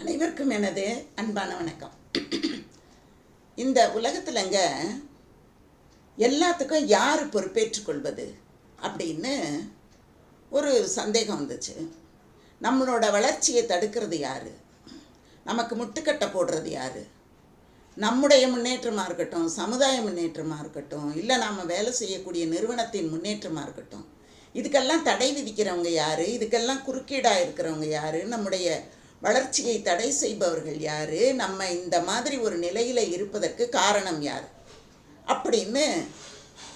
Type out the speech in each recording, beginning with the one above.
அனைவருக்கும் எனது அன்பான வணக்கம். இந்த உலகத்துலங்க எல்லாத்துக்கும் யார் பொறுப்பேற்றுக்கொள்வது அப்படின்னு ஒரு சந்தேகம் வந்துச்சு. நம்மளோட வளர்ச்சியை தடுக்கிறது யார்? நமக்கு முட்டுக்கட்டை போடுறது யார்? நம்முடைய முன்னேற்றமாக இருக்கட்டும் சமுதாய முன்னேற்றமாக இருக்கட்டும் இல்லை நாம் வேலை செய்யக்கூடிய நிறுவனத்தின் முன்னேற்றமாக இருக்கட்டும் இதுக்கெல்லாம் தடை விதிக்கிறவங்க யார்? இதுக்கெல்லாம் குறுக்கீடாக இருக்கிறவங்க யார்? நம்முடைய வளர்ச்சியை தடை செய்பவர்கள் யார்? நம்ம இந்த மாதிரி ஒரு நிலையில் இருப்பதற்கு காரணம் யார்? அப்படின்னு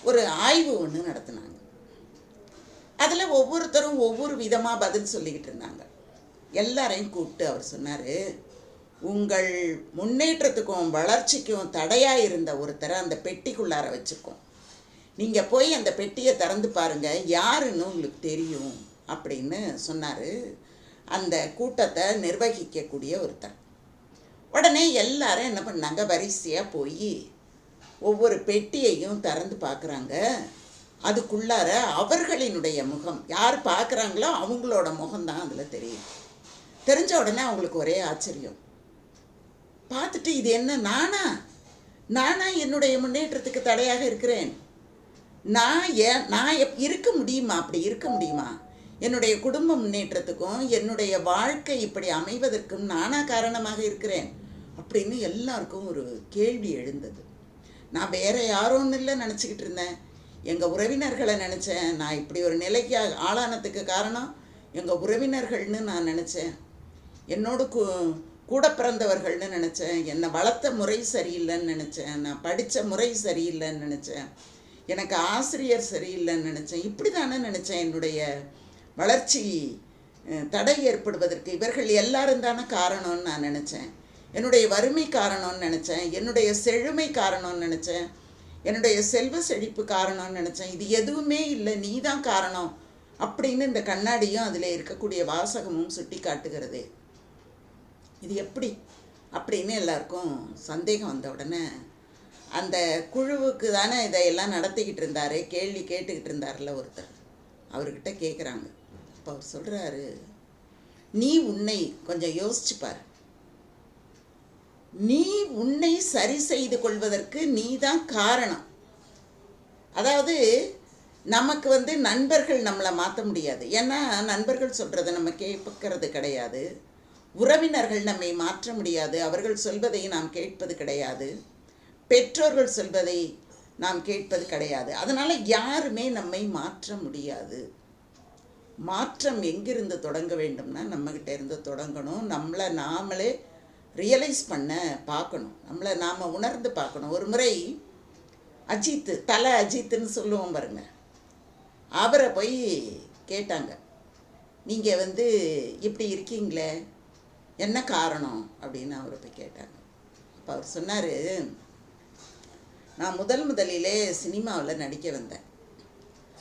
ஒரு ஆய்வு ஒன்று நடத்தினாங்க. அதில் ஒவ்வொருத்தரும் ஒவ்வொரு விதமாக பதில் சொல்லிக்கிட்டு இருந்தாங்க. எல்லாரையும் கூப்பிட்டு அவர் சொன்னார் உங்கள் முன்னேற்றத்துக்கும் வளர்ச்சிக்கும் தடையாக இருந்த ஒருத்தரை அந்த பெட்டிக்குள்ளார வச்சுருக்கோம் நீங்கள் போய் அந்த பெட்டியை திறந்து பாருங்கள் யாருன்னு உங்களுக்கு தெரியும் அப்படின்னு சொன்னார் அந்த கூட்டத்தை நிர்வகிக்கக்கூடிய ஒருத்தர். உடனே எல்லாரும் என்ன பண்ணாங்க? வரிசையாக போய் ஒவ்வொரு பெட்டியையும் திறந்து பார்க்குறாங்க. அதுக்குள்ளார அவர்களினுடைய முகம். யார் பார்க்குறாங்களோ அவங்களோட முகம்தான் அதில் தெரியும். தெரிஞ்ச உடனே அவங்களுக்கு ஒரே ஆச்சரியம். பார்த்துட்டு இது என்ன நானா? நானா என்னுடைய முன்னேற்றத்துக்கு தடையாக இருக்கிறேன். நான் ஏன் நான் எப் இருக்க முடியுமா? அப்படி இருக்க முடியுமா? என்னுடைய குடும்ப முன்னேற்றத்துக்கும் என்னுடைய வாழ்க்கை இப்படி அமைவதற்கும் நானா காரணமாக இருக்கிறேன் அப்படின்னு எல்லாருக்கும் ஒரு கேள்வி எழுந்தது. நான் வேற யாரும் இல்லை நினச்சிக்கிட்டு இருந்தேன். எங்கள் உறவினர்களை நினச்சேன். நான் இப்படி ஒரு நிலைக்கு ஆளானதுக்கு காரணம் எங்கள் உறவினர்கள்னு நான் நினச்சேன். என்னோட கூ கூட பிறந்தவர்கள்னு நினச்சேன். என்னை வளர்த்த முறை சரியில்லைன்னு நினச்சேன். நான் படித்த முறை சரியில்லைன்னு நினச்சேன். எனக்கு ஆசிரியர் சரியில்லைன்னு நினச்சேன். இப்படி தானே நினச்சேன் என்னுடைய வளர்ச்சி தடை ஏற்படுவதற்கு இவர்கள் எல்லாரும் தானே காரணம்னு நான் நினச்சேன். என்னுடைய வறுமை காரணம்னு நினச்சேன். என்னுடைய செழுமை காரணம்னு நினச்சேன். என்னுடைய செல்வ செழிப்பு காரணம்னு நினச்சேன். இது எதுவுமே இல்லை நீ தான் காரணம் அப்படின்னு இந்த கண்ணாடியும் அதில் இருக்கக்கூடிய வாசகமும் சுட்டி காட்டுகிறது இது எப்படி அப்படின்னு எல்லாருக்கும் சந்தேகம் வந்த உடனே அந்த குழுவுக்கு தானே இதையெல்லாம் நடத்திக்கிட்டு இருந்தார் கேள்வி கேட்டுக்கிட்டு இருந்தார்ல ஒருத்தர். அவர்கிட்ட கேட்குறாங்க அப்போ அவர் சொல்கிறாரு நீ உன்னை கொஞ்சம் யோசிச்சு பார். நீ உன்னை சரி செய்து கொள்வதற்கு நீ தான் காரணம். அதாவது நமக்கு வந்து நண்பர்கள் நம்மளை மாற்ற முடியாது. ஏன்னா நண்பர்கள் சொல்கிறத நம்ம கேட்பக்கிறது கிடையாது. உறவினர்கள் நம்மை மாற்ற முடியாது. அவர்கள் சொல்வதை நாம் கேட்பது கிடையாது. பெற்றோர்கள் சொல்வதை நாம் கேட்பது கிடையாது. அதனால் யாருமே நம்மை மாற்ற முடியாது. மாற்றம் எங்கிருந்து தொடங்க வேண்டும்னா நம்மக்கிட்ட இருந்து தொடங்கணும். நம்மளை நாமளே ரியலைஸ் பண்ண பார்க்கணும். நம்மளை நாம் உணர்ந்து பார்க்கணும். ஒரு முறை அஜித்து தலை அஜித்துன்னு சொல்லுவோம் பாருங்க. அவரை போய் கேட்டாங்க. நீங்கள் வந்து இப்படி இருக்கீங்களே என்ன காரணம்? அப்படின்னு அவரை போய் கேட்டாங்க. அப்போ அவர் சொன்னார் நான் முதல் முதலிலே சினிமாவில் நடிக்க வந்தேன்.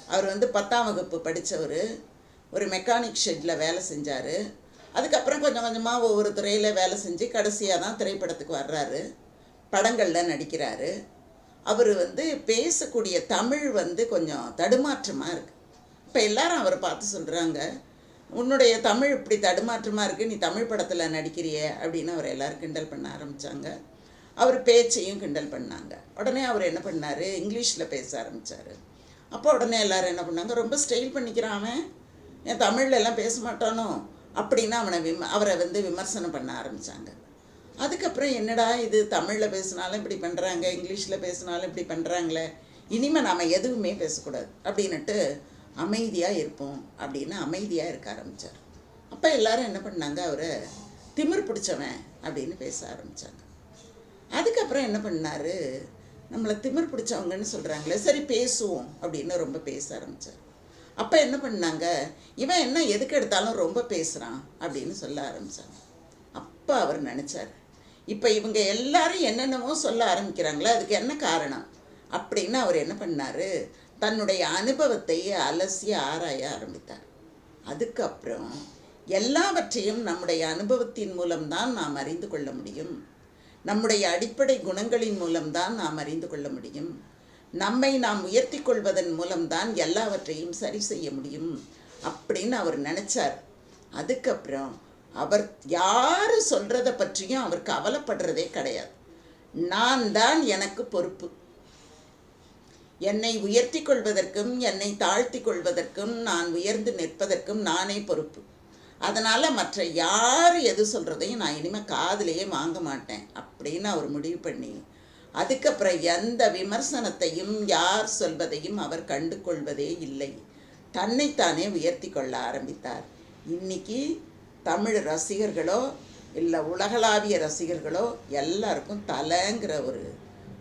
அவர் வந்து பத்தாம் வகுப்பு படித்தவர் ஒரு மெக்கானிக் ஷெட்டில் வேலை செஞ்சார். அதுக்கப்புறம் கொஞ்சம் கொஞ்சமாக ஒவ்வொரு துறையில் வேலை செஞ்சு கடைசியாக தான் திரைப்படத்துக்கு வர்றாரு. படங்களில் நடிக்கிறாரு. அவர் வந்து பேசக்கூடிய தமிழ் வந்து கொஞ்சம் தடுமாற்றமாக இருக்குது இப்போ எல்லாரும் அவரை பார்த்து சொல்கிறாங்க உன்னுடைய தமிழ் இப்படி தடுமாற்றமாக இருக்குது நீ தமிழ் படத்தில் நடிக்கிறியே அப்படின்னு அவர் எல்லோரும் கிண்டல் பண்ண ஆரம்பித்தாங்க அவர் பேச்சையும் கிண்டல் பண்ணாங்க. உடனே அவர் என்ன பண்ணார்? இங்கிலீஷில் பேச ஆரம்பித்தார் அப்போ உடனே எல்லாரும் என்ன பண்ணாங்க ரொம்ப ஸ்டைல் பண்ணிக்கிறான் ஏன் என் தமிழ்ல எல்லாம் பேச மாட்டானோ? அப்படின்னு அவனை விம அவரை வந்து விமர்சனம் பண்ண ஆரம்பித்தாங்க அதுக்கப்புறம் என்னடா இது தமிழில் பேசினாலும் இப்படி பண்ணுறாங்க இங்கிலீஷில் பேசினாலும் இப்படி பண்ணுறாங்களே இனிமேல் நாம் எதுவுமே பேசக்கூடாது அப்படின்னுட்டு அமைதியாக இருப்போம் அப்படின்னு அமைதியாக இருக்க ஆரம்பித்தார் அப்போ எல்லாரும் என்ன பண்ணாங்க? அவரை திமிர் பிடிச்சவன் அப்படின்னு பேச ஆரம்பித்தாங்க அதுக்கப்புறம் என்ன பண்ணார்? நம்மளை திமிர் பிடிச்சவங்கன்னு சொல்கிறாங்களே சரி பேசுவோம் அப்படின்னு ரொம்ப பேச ஆரம்பித்தார் அப்போ என்ன பண்ணாங்க? இவன் என்ன எதுக்கு எடுத்தாலும் ரொம்ப பேசுகிறான் அப்படின்னு சொல்ல ஆரம்பித்தாங்க அப்போ அவர் நினச்சார் இப்போ இவங்க எல்லாரும் என்னென்னமோ சொல்ல ஆரம்பிக்கிறாங்களே அதுக்கு என்ன காரணம்? அப்படின்னு அவர் என்ன பண்ணார்? தன்னுடைய அனுபவத்தை அலசி ஆராய ஆரம்பித்தார். அதுக்கப்புறம் எல்லாவற்றையும் நம்முடைய அனுபவத்தின் மூலம்தான் நாம் அறிந்து கொள்ள முடியும். நம்முடைய அடிப்படை குணங்களின் மூலம்தான் நாம் அறிந்து கொள்ள முடியும். நம்மை நாம் உயர்த்தி கொள்வதன் மூலம்தான் எல்லாவற்றையும் சரி செய்ய முடியும் அப்படின்னு அவர் நினச்சார். அதுக்கப்புறம் அவர் யார் சொல்கிறத பற்றியும் அவர் கவலைப்படுறதே கிடையாது. நான் தான் எனக்கு பொறுப்பு. என்னை உயர்த்தி கொள்வதற்கும் என்னை தாழ்த்தி கொள்வதற்கும் நான் உயர்ந்து நிற்பதற்கும் நானே பொறுப்பு. அதனால் மற்ற யார் எது சொல்கிறதையும் நான் இனிமேல் காதுலேயே வாங்க மாட்டேன் அப்படின்னு அவர் முடிவு பண்ணி அதுக்கப்புறம் எந்த விமர்சனத்தையும் யார் சொல்வதையும் அவர் கண்டு கொள்வதே இல்லை. தன்னைத்தானே உயர்த்தி கொள்ள ஆரம்பித்தார். இன்னைக்கு தமிழ் ரசிகர்களோ இல்லை உலகளாவிய ரசிகர்களோ எல்லாருக்கும் தலைங்கிற ஒரு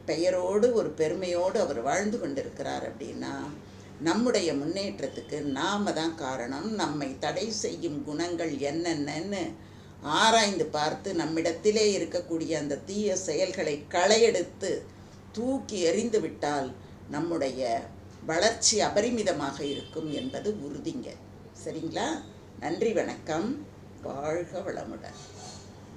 பெயரோடு ஒரு பெருமையோடு அவர் வாழ்ந்து கொண்டிருக்கிறார் அப்படின்னா நம்முடைய முன்னேற்றத்துக்கு நாம தான் காரணம். நம்மை தடை செய்யும் குணங்கள் என்னென்னன்னு ஆராய்ந்து பார்த்து நம்மிடத்திலே இருக்கக்கூடிய அந்த தீய செயல்களை களையெடுத்து தூக்கி எறிந்து விட்டால் நம்முடைய வளர்ச்சி அபரிமிதமாக இருக்கும் என்பது உறுதிங்க. சரிங்களா? நன்றி வணக்கம். வாழ்க வளமுடன்.